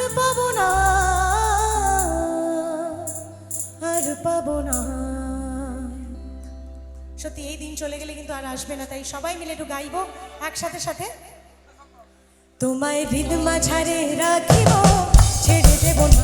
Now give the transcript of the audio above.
আর পাব না, আর না। সত্যি, এই দিন চলে গেলে কিন্তু আর আসবে না, তাই সবাই মিলে একটু গাইবো একসাথে সাথে। তোমায় ছাড়ে মাঝারে রাখিব, ছেড়ে দেব না।